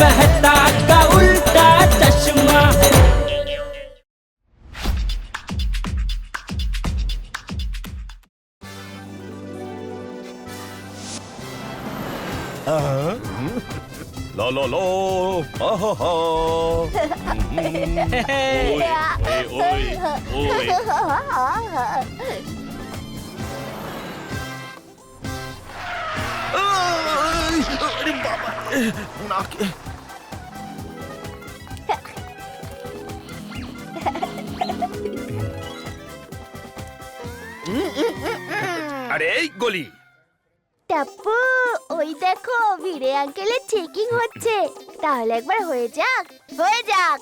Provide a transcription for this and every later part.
मेहता का उल्टा चश्मा। लो लो लो अरे बाबा नाक আরে এই গলি। টাপ্পু ওই দেখো ভিড়ে আঙ্কেলের চেকিং হচ্ছে। তাহলে একবার হয়ে যাক হয়ে যাক।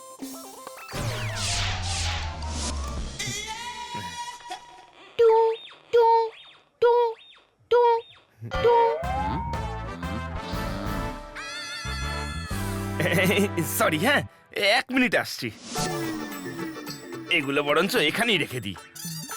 টু টু টু টু টু। সরি হ্যাঁ এক মিনিট আসছি। এগুলো বরঞ্চ এখানেই রেখে দিই।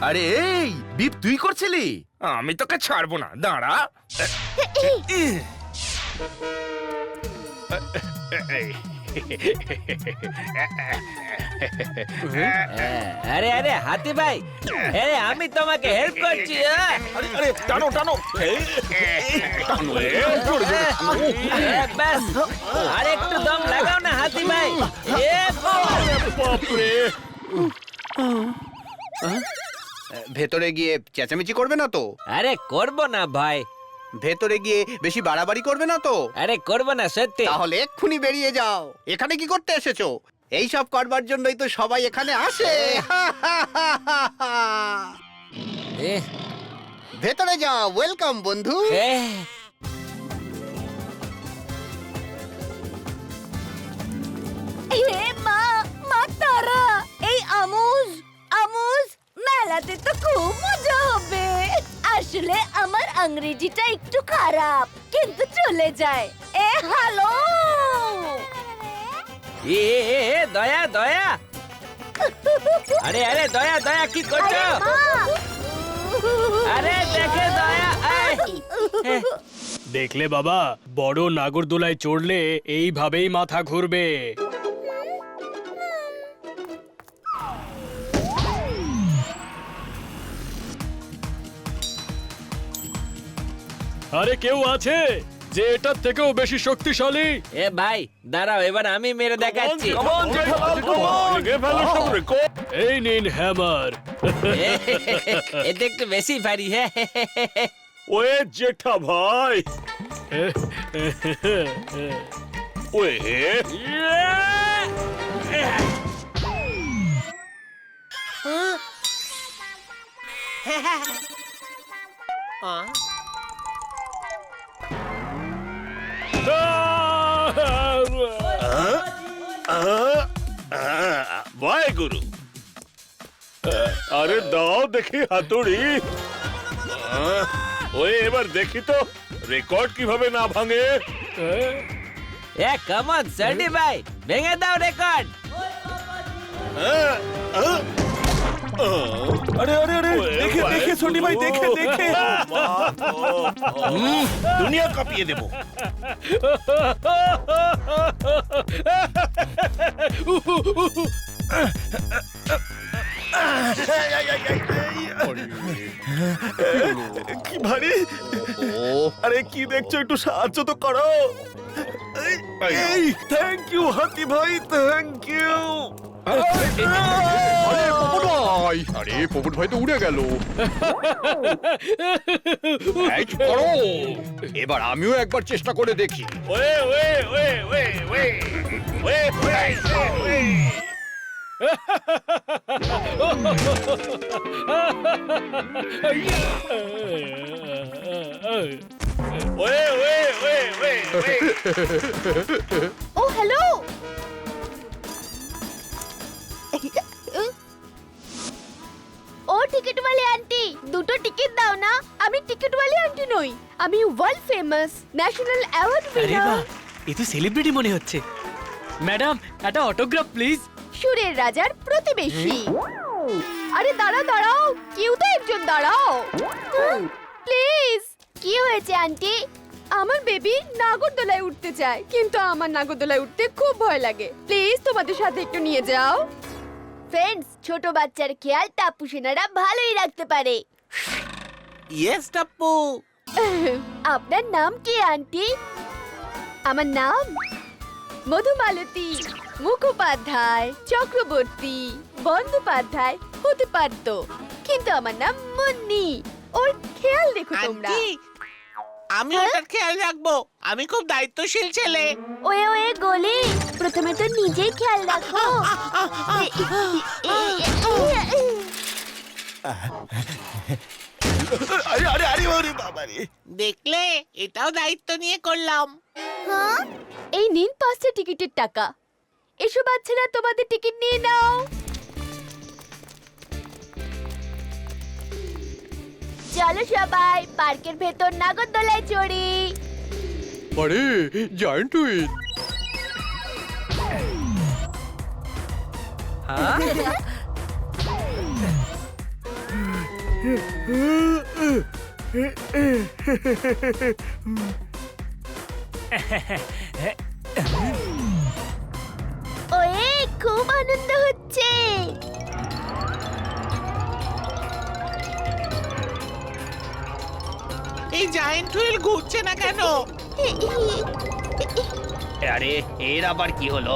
আরে এই বিপ তুই করছিলি? আমি তোকে ছাড়বো না দাঁড়া। আরে আরে হাতি ভাই আরে আমি তোমাকে হেল্প করছি হ্যাঁ? আরে টানো টানো। টানো ব্যাস। আর একটু দম লাগাও না হাতি ভাই। এ! ভেতরে গিয়ে চেঁচামেচি করবে না তো? আরে করব না ভাই। ভেতরে গিয়ে বেশি বাড়াবাড়ি করবে না তো? আরে করব না সত্যি। তাহলে এক্ষুনি বেরিয়ে যাও। এখানে কি করতে এসেছ? এই সব করবার জন্যই তো সবাই এখানে আসে। এ, ভেতরে যাও ওয়েলকাম বন্ধু। এ, মেলাতে তো খুব মজা হবে। আসলে আমার ইংরেজিটা একটু খারাপ কিন্তু চলে যায়। এ হ্যালো! এ, এ, এ, এ, দয়া দয়া। আরে আরে দয়া দয়া কি করছ? আরে আরে দেখে দয়া আয়। দেখলে বাবা বড় নাগরদোলায় চড়লে এইভাবেই মাথা ঘুরবে। আরে কেউ আছে যে এটার থেকেও বেশি শক্তিশালী? এ ভাই দাঁড়াও এবার আমি মেরে দেখাচ্ছি। এই নিন হ্যামার। এতে একটু বেশি ভারী হ্যাঁ। ওয়ে জেঠা ভাই! ওয়ে বাই गुरु अरे दाओ দেখি হাতুড়ি ওই এবার দেখি তো রেকর্ড কিভাবে না ভাঙে এ কামন সর্দি ভাই ভেঙে দাও রেকর্ড अरे अरे अरे देखे देखे सोनी भाई देखे देखे दुनिया कापिए देबो কি ভারী আরে কি দেখছ একটু সাহায্য তো করো এই থ্যাংক ইউ হাতি ভাই থ্যাংক ইউ আরে পপুট ভাই আরে পপুট ভাই তো উড়ে গেল করো এবার আমিও একবার চেষ্টা করে দেখি ওয়ে ওয়ে ওয়ে ওয়ে ওয়ে ওয়ে ওয়ে ওয়ে ওয়ে ওয়ে ওয়ে ওয়ে ওয়ে হ্যালো ও টিকিটওয়ালি আন্টি দুটো টিকিট দাও না আমি টিকিটওয়ালি আন্টি নই আমি ওয়ার্ল্ড ফেমাস ন্যাশনাল অ্যাওয়ার্ড আরে উইনার বাহ এ তো সেলিব্রিটি মনে হচ্ছে ম্যাডাম একটা অটোগ্রাফ প্লিজ সুরের রাজার প্রতিবেশী। আরে দাঁড়াও দাঁড়াও কেউ তো একজন দাঁড়াও। প্লিজ কি হয়েছে আন্টি? আমার বেবি নাগরদোলায় উঠতে চায় কিন্তু আমার নাগরদোলায় উঠতে খুব ভয় লাগে। প্লিজ তোমাদের সাথে একটু নিয়ে যাও। ফ্রেন্ডস ছোট বাচ্চার খেয়াল টাপু সেনারা ভালোই রাখতে পারে। ইয়েস টাপ্পু আপনার নাম কি আন্টি? আমার নাম মধুমালতী। মুখোপাধ্যায় চক্রবর্তী বন্দ্যোপাধ্যায় হতে পারত কিন্তু আমার নাম মুন্নি। ওর খেয়াল রেখো তোমরা। আন্টি আমি ওটার খেয়াল রাখব। আমি খুব দায়িত্বশীল ছেলে। ওয়ে ওয়ে গলি। প্রথমে তো নিজেই খেয়াল রাখো। আরে আরে আরে ওরে বাবা রে। দেখলে এটাও দায়িত্ব নিয়ে করলাম। হ্যাঁ? এই নিন পাঁচটা টিকিটের টাকা। এসো বাচ্চারা তোমাদের টিকিট নিয়ে নাও। চলো সবাই পার্কের ভেতর নাগরদোলায় চড়ি। আরে জায়ান্ট ওয়ে খুব আনন্দ হচ্ছে। এই জায়েন্ট হুইল ঘুরছে না কেন? আরে এর আবার কি হলো?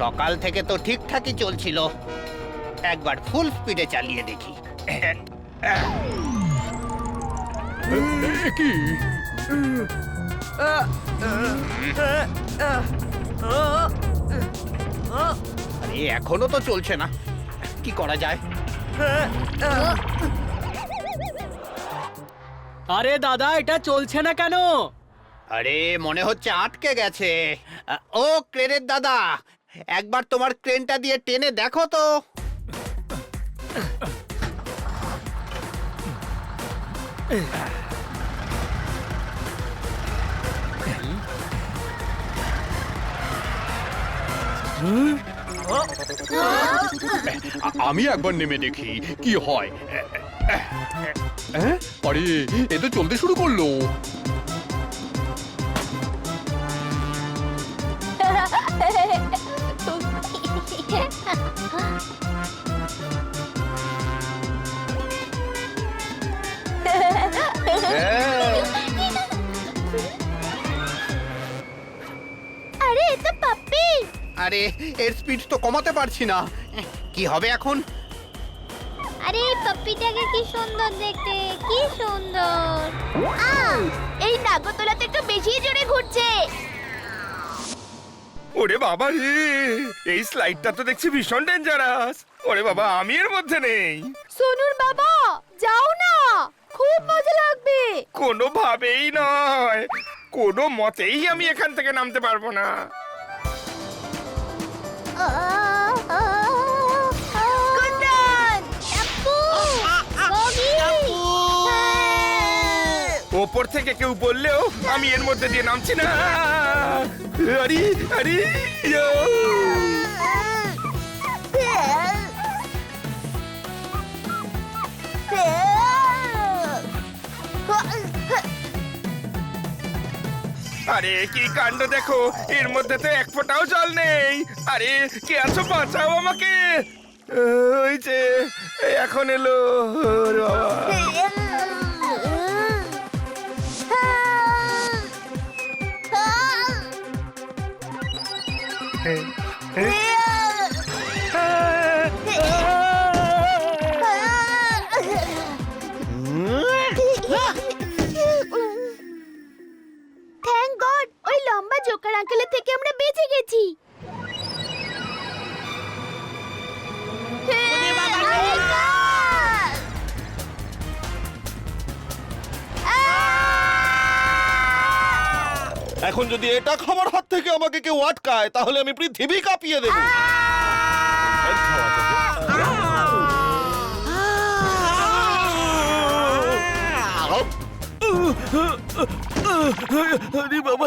সকাল থেকে তো ঠিকঠাকই চলছিল। একবার ফুল স্পিডে চালিয়ে দেখি। কি? আরে এখনও তো চলছে না। কি করা যায়? আরে দাদা এটা চলছে না কেন? আরে মনে হচ্ছে আটকে গেছে। ও ক্রেনের দাদা একবার তোমার ক্রেনটা দিয়ে টেনে দেখো তো। আমি একবার নেমে দেখি কি হয়? আরে এ তো চলতে শুরু করল আরে এর স্পিড তো কমাতে পারছি না। কি হবে এখন? আরে পাপ্পিটাকে কি সুন্দর দেখতে কি সুন্দর। এই নাগরদোলাতে একটু বেশি জোরে ঘুরছে। ওরে বাবা রে এই স্লাইডটা তো দেখছি ভীষণ ডেঞ্জারাস ওরে বাবা আমি এর মধ্যে নেই। সোনুর বাবা যাও না খুব মজা লাগবে। কোনোভাবেই নয় কোনো মতেই আমি এখান থেকে নামতে পারব না। ওপর থেকে কেউ বললেও আমি এর মধ্যে দিয়ে নামছি না আরে আরে ইয়ো। আরে, কি কাণ্ড দেখো? এর মধ্যে তো এক ফোঁটাও জল নেই। আরে, কে আছো? বাঁচাও আমাকে। ওই যে, এখন এলো। বাবা। জোকার আঙ্কেলের থেকে আমরা বেঁচে গেছি এখন এখন যদি এটা খাবার হাত থেকে আমাকে কেউ আটকায় তাহলে আমি পৃথিবী কাঁপিয়ে দেবো আরে বাবা